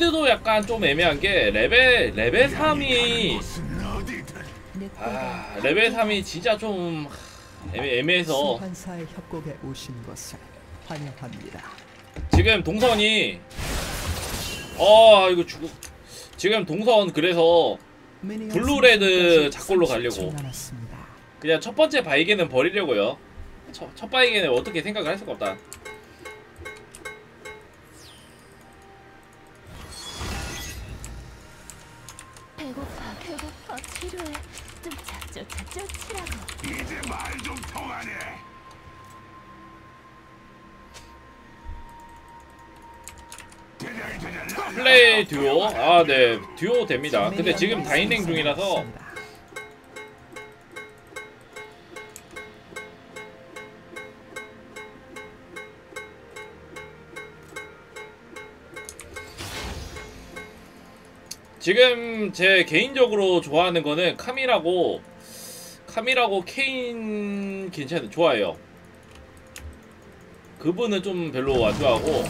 킨드도 약간 좀 애매한 게 레벨 레벨 3이 곳은 어디든 아 레벨 3이 진짜 좀 애매, 애매해서. 지금 동선이 어 이거 죽 지금 동선 그래서 블루레드 작골로 가려고. 그냥 첫 번째 바이게는 버리려고요. 첫, 첫 바이게는 어떻게 생각을 할 수가 없다. 배고파 배고파. 필요해. 쫓아 쫓아 쫓으라고. 이제 말 좀 통하네. 플레이 듀오? 아 네. 듀오 됩니다. 근데 지금 다인행 중이라서 지금 제 개인적으로 좋아하는 거는 카미라고 카미라고 케인 괜찮 좋아해요. 그분은 좀 별로 안 좋아하고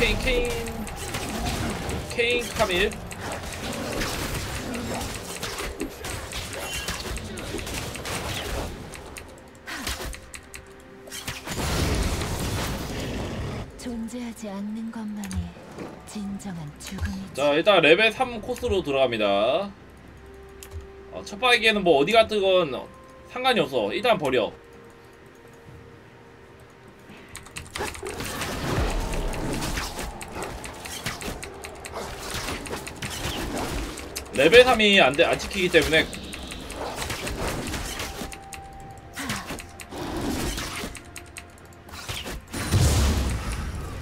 케인 케인 케인 카밀 존재하지 않는 것만이 자 일단 레벨 3 코스로 들어갑니다. 어, 첫 바이기에는 뭐 어디 갔든 상관이 없어. 일단 버려. 레벨 3이 안 돼 안 지키기 때문에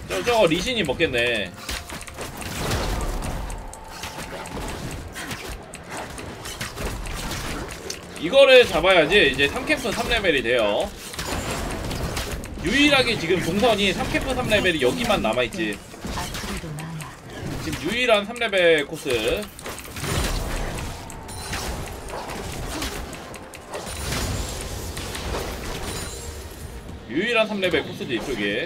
저 저거 리신이 먹겠네 이거를 잡아야지 이제 3캠프 3레벨이 돼요. 유일하게 지금 동선이 3캠프 3레벨이 여기만 남아있지. 지금 유일한 3레벨 코스. 유일한 3레벨 코스지 이쪽에.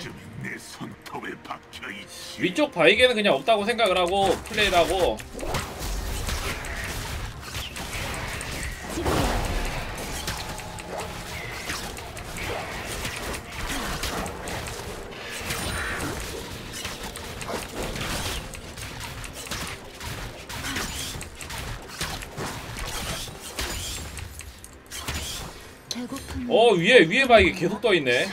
위쪽 바이게는 그냥 없다고 생각을 하고 플레이를 하고 위에 위에 바이게 계속 떠 있네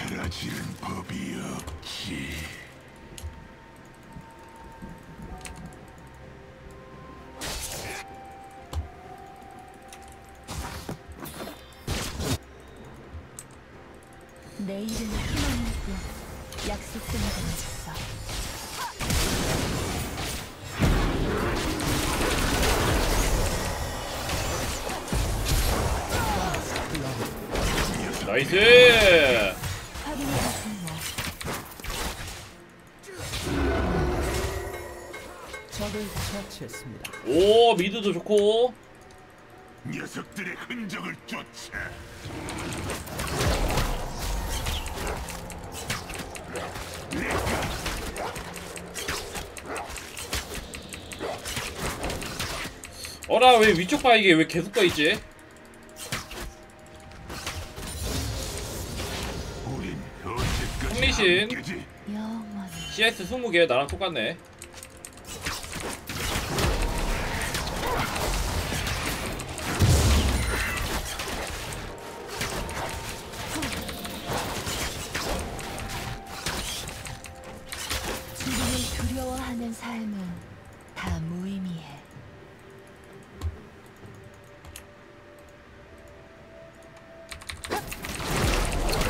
적을 처치했습니다. 오 미드도 좋고 녀석들의 흔적을 쫓아. 어라 왜 위쪽 바이게 왜 계속 떠있지 우린 언제까지. 함께지? CS 20개 나랑 똑같네 두려워하는 삶은 다 무의미해.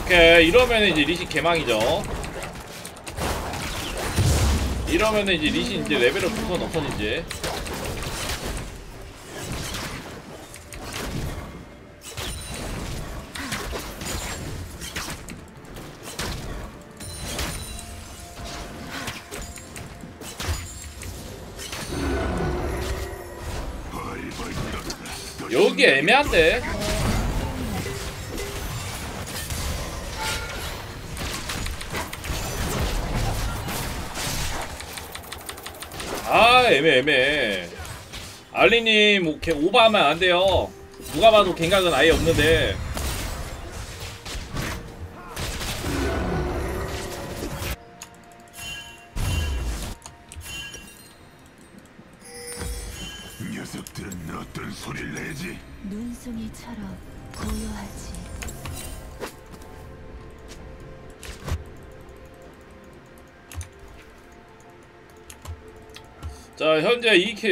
오케이 이러면 이제 리신 개망이죠. 이러면 이제 리신 이제 레벨업 두선 없어지지 여기 애매한데. 아 애매 애매. 알리님 뭐 개- 오버하면 안 돼요. 누가 봐도 갱각은 아예 없는데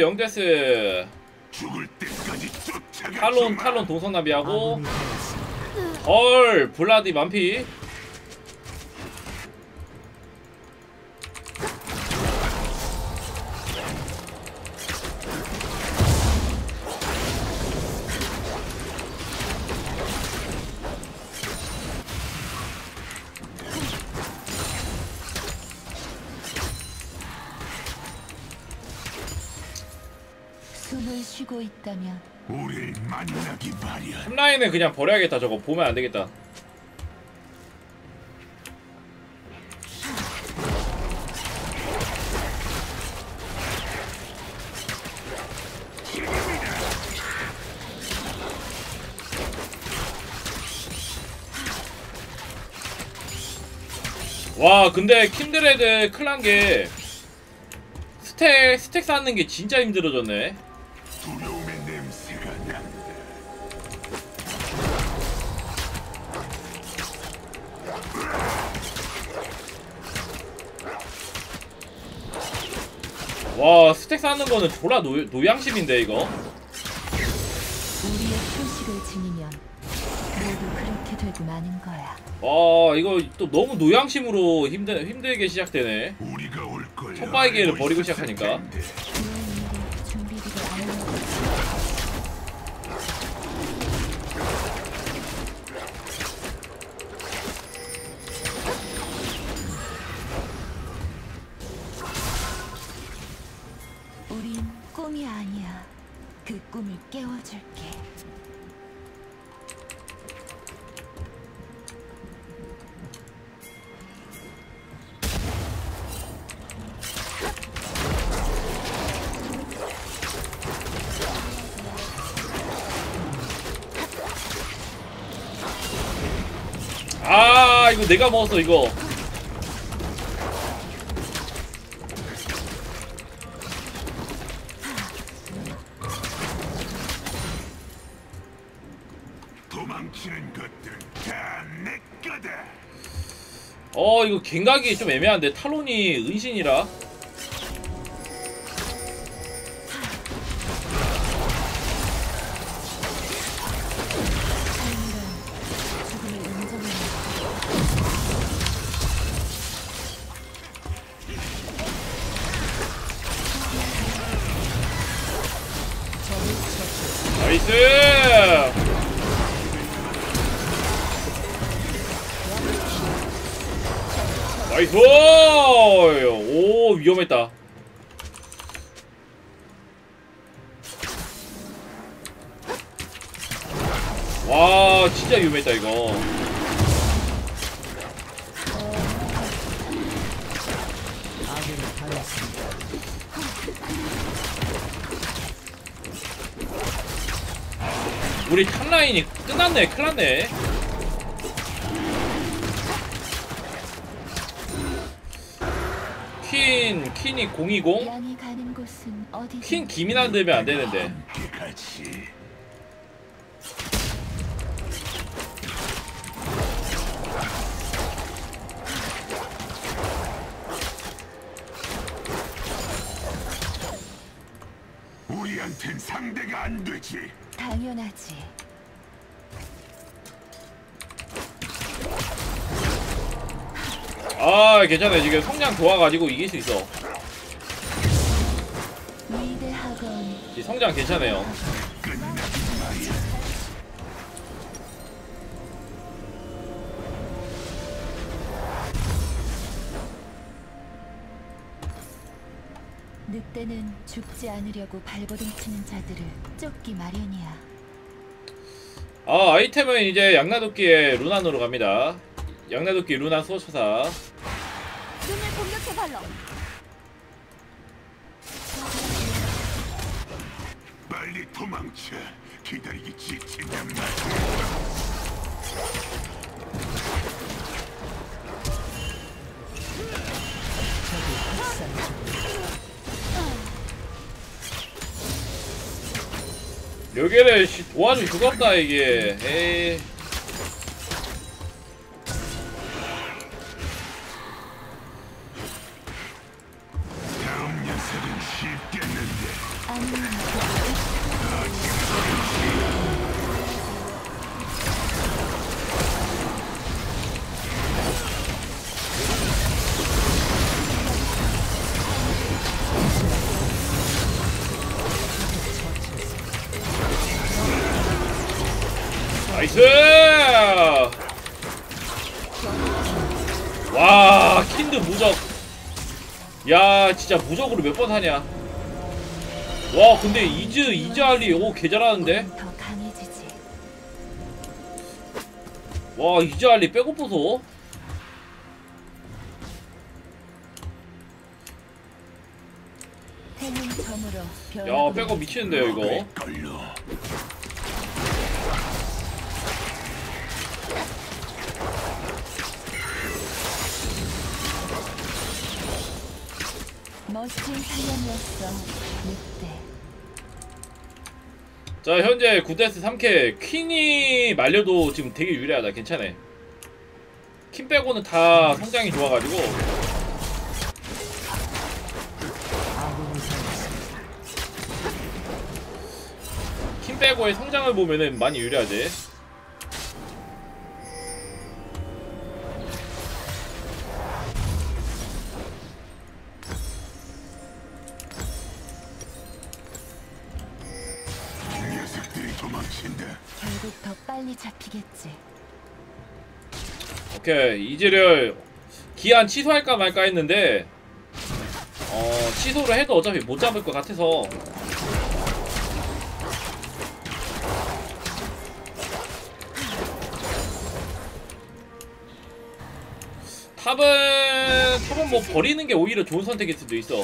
현재 2킬 0데스 죽을 때까지 쫓아가. 탈론 탈론 동선 되었습니다. 헐 블라디 만피 있다면 우릴 만나기 마련. 탑라인은 그냥 버려야겠다 저거. 보면 안 되겠다. 와 근데 킨드레드 클란게 스택 스택 쌓는 게 진짜 힘들어졌네 와 스택 쌓는 거는 졸라 노, 노양심인데 이거 우리의 표식을 지니면 모두 그렇게 되고 마는 거야. 와 이거 또 너무 노양심으로 힘들, 힘들게 시작되네 우리가 올 걸. 첫바이기를 알고 버리고 시작하니까. 텐데. 이거 내가 먹었어 이거 도망치는 것들 다내 거다. 어 이거 갱각이 좀 애매한데 탈론이 은신이라 당했습니다. 우리 탑라인이 끝났네 큰일났네 퀸 퀸이 020 양이 가는 곳은 어디든 퀸 기민한 되면 안 되는데 아 괜찮아 지금 성장 좋아가지고 이길 수 있어 성장 괜찮아요. 늑대는 죽지 않으려고 발버둥 치는 자들을 쫓기 마련이야. 아 아이템은 이제 양나도끼의 루난으로 갑니다 양나도끼 루난 수호처사 눈을 공격해 발로. 빨리 도망쳐. 기다리기 지친단 여기를 씨, 도와줄 수가 없다 이게 에이 와 킨드 무적. 야 진짜 무적으로 몇 번 하냐? 와 근데 이즈 이즈 알리 오 개잘하는데? 더 강해지지. 와 이즈 알리 빼고부서? 해는 점으로 야 빼고 미치는데요 이거 멋진 사냥이었어. 늑대. 자 현재 9데스 3캐 퀸이 말려도 지금 되게 유리하다 괜찮아 퀸 빼고는 다 성장이 좋아가지고. 퀸 빼고의 성장을 보면은 많이 유리하지 오케이 이즈를 기한 취소할까 말까 했는데 어 취소를 해도 어차피 못 잡을 것 같아서. 탑은 탑은 뭐 버리는 게 오히려 좋은 선택일 수도 있어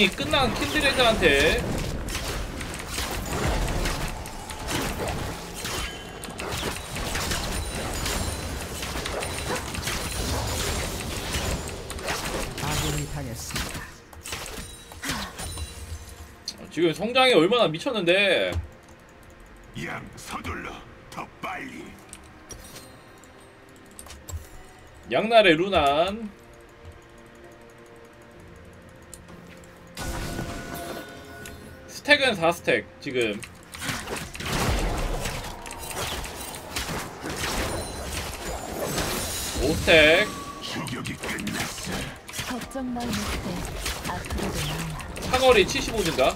성장이 끝난 킨드레드한테. 지금 성장이 얼마나 미쳤는데 양 서둘러. 더 빨리. 양날의 루난 스택은 4스택 지금 오스택 추격이 끝났어. 걱정 마 늑대. 앞으로도 많아. 사거리 75 증가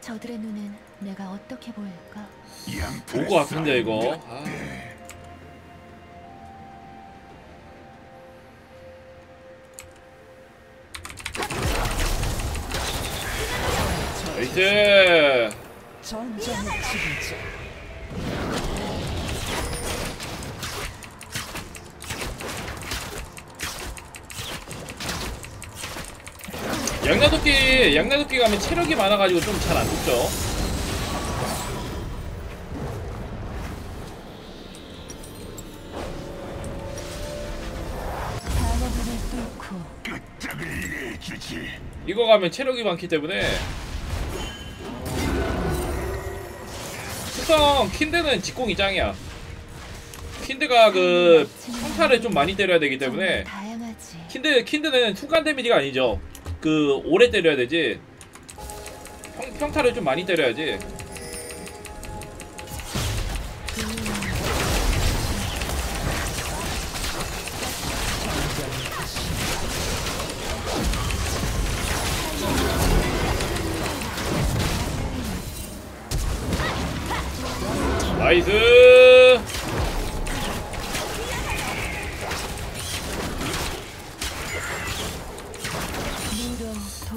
저들의 눈엔 내가 어떻게 보일까? 것 같은데 이거 아. 나이스. 양나도끼 양나도끼 가면 체력이 많아가지고 좀 잘 안 죽죠. 이거 가면 체력이 많기 때문에 특성 킨드는 직공이 짱이야. 킨드가 그 평타를 좀 많이 때려야 되기 때문에. 킨드 킨드는 순간 데미지가 아니죠. 그 오래 때려야 되지. 평타를 좀 많이 때려야지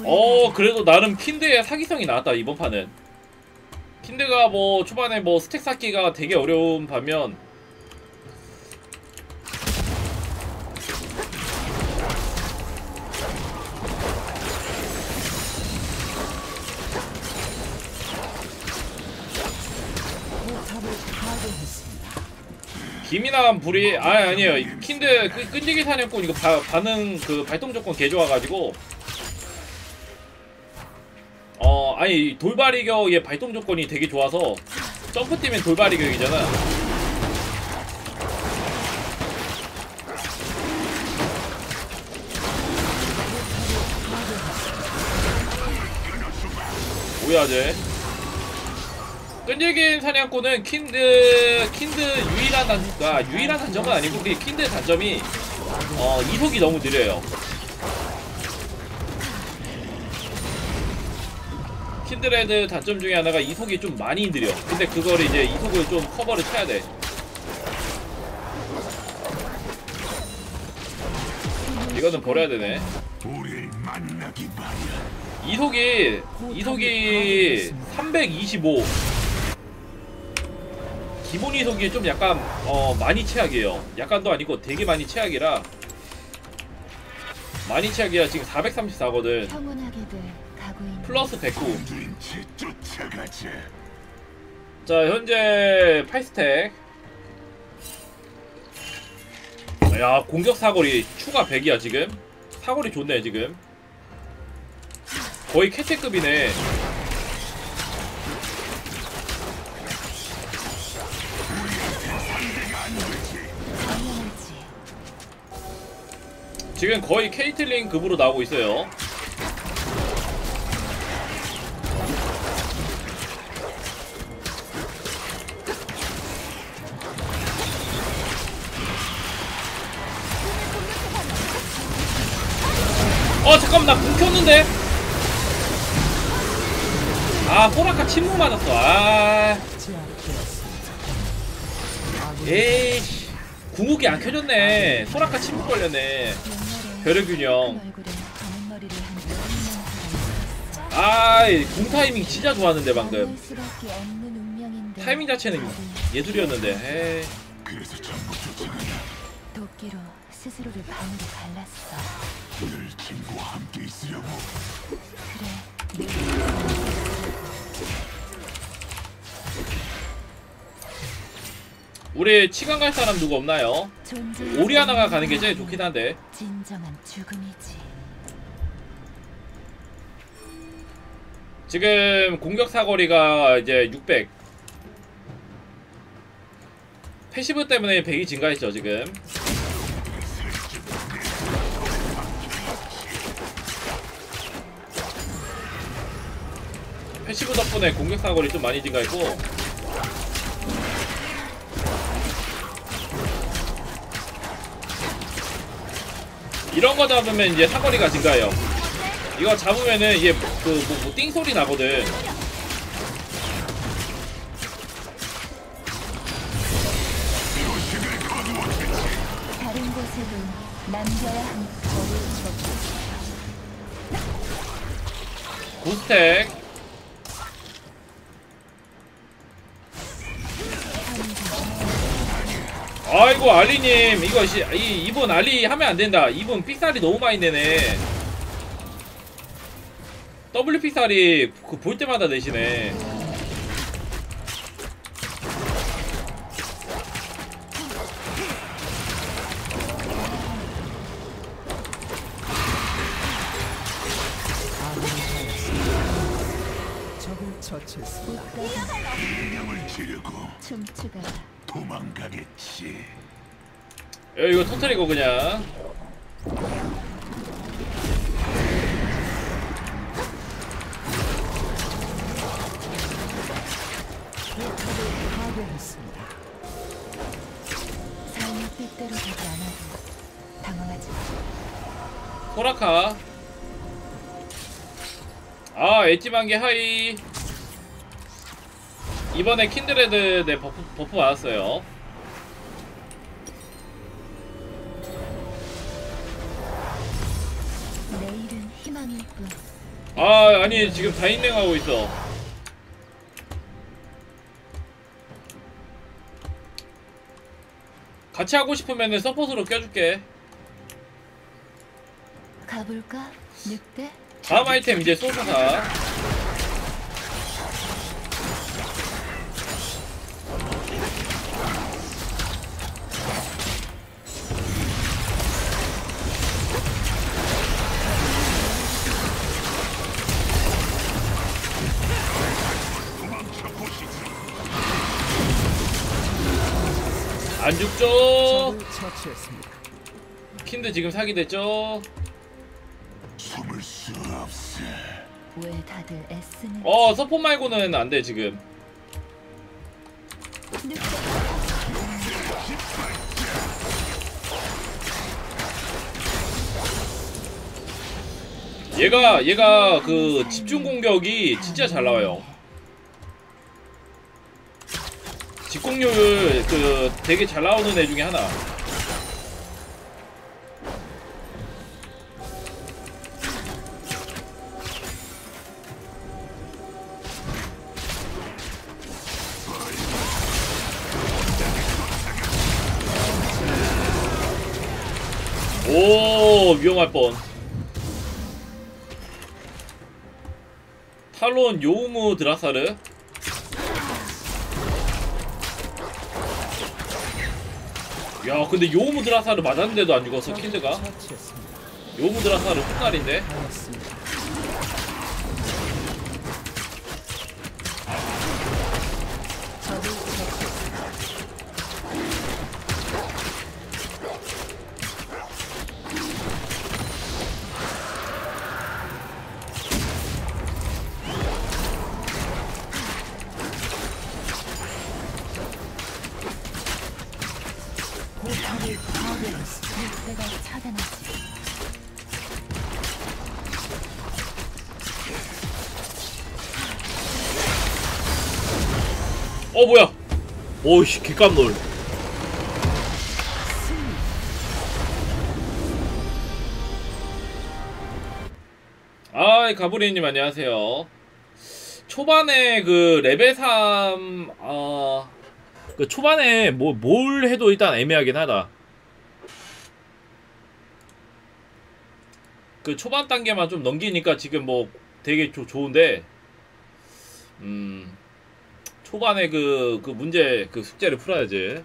어 그래도 나름 킨드의 사기성이 나왔다 이번 판은. 킨드가 뭐 초반에 뭐 스택 쌓기가 되게 어려운 반면. 포탑을 파괴했습니다. 김이나 불이 아니 아니에요. 킨드 그 끈질기 사냥꾼 이거 바, 반응 그 발동 조건 개 좋아가지고 어 아니 돌발이격의 발동 조건이 되게 좋아서 점프 뛰면 돌발이격이잖아 뭐야 쟤 끈질긴 사냥꾼은 킨드 킨드 유일한 단, 아, 유일한 단점은 아니고 그 킨드 단점이 어 이속이 너무 느려요. 킨드레드 단점 중에 하나가 이속이 좀 많이 느려. 근데 그걸 이제 이속을 좀 커버를 쳐야 돼. 이거는 버려야 되네. 이속이 이속이 325 기본 이속이 좀 약간 어 많이 최악이에요 약간도 아니고 되게 많이 최악이라 많이 최악이라 지금 434거든 평온하게들 가고 있는 플러스 109 둔채 쫓아가자. 자 현재 8스택 야 공격 사거리 추가 100이야 지금 사거리 좋네 지금 거의 캐체급이네. 지금 거의 케이틀린 급으로 나오고 있어요. 어 잠깐만 나불 켰는데 아 호라카 침묵 맞았어 아 에이씨 궁극기 안 켜졌네 소라카 침묵 걸렸네 혈액 균형. 아이 궁 타이밍 진짜 좋았는데 방금 타이밍 자체는 예술이었는데 에이. 그래서 전부 쫓아가다. 도끼로 스스로를 반으로 갈랐어. 늘 친구와 함께 있으려고. 그래, 늘 우리 치간 갈 사람 누구 없나요? 오리아나가 가는 게 제일 좋긴 한데 진정한 죽음이지. 지금 공격 사거리가 이제 600 패시브 때문에 100이 증가했죠 지금 패시브 덕분에 공격 사거리 좀 많이 증가했고. 이런 거 잡으면 이제 사거리가 증가해요. 이거 잡으면은 이게 그뭐 뭐 띵소리 나거든. 다른 곳에도 남겨야. 구스택 아이고 알리님 이거 시, 이 이분 알리 하면 안 된다. 이분 픽살이 너무 많이 내네. W 픽살이 그 볼 때마다 내시네. 있지. 야, 이거 터트리고 그냥. 소라카... 아, 엣지만개 하이. 이번에 킨드레드 내 버프, 버프 받았어요. 아 아니 지금 다인랭하고 있어 같이 하고 싶으면은 서폿으로 껴줄게 가볼까? 늑대? 다음 아이템 이제 소사사 안 죽죠? 적을 처치했습니다. 킨드 지금 사기됐죠? 숨을 수 없어. 왜 다들 애쓰는? 어 서폿 말고는 안 돼 지금. 얘가 얘가 그 집중 공격이 진짜 잘 나와요. 집공률 그 되게 잘 나오는 애 중에 하나. 오 위험할 뻔. 탈론 요우무 드라사르 야 근데 요우무 드라사르 맞았는데도 안 죽었어. 요우무 드라사르 훗날인데 오이씨 개깜놀. 아이 가브리님 안녕하세요. 초반에 그 레벨 3 아... 그 초반에 뭐 뭘 해도 일단 애매하긴 하다. 그 초반 단계만 좀 넘기니까 지금 뭐 되게 조, 좋은데 음 초반에 그, 그 문제 그 숙제를 풀어야지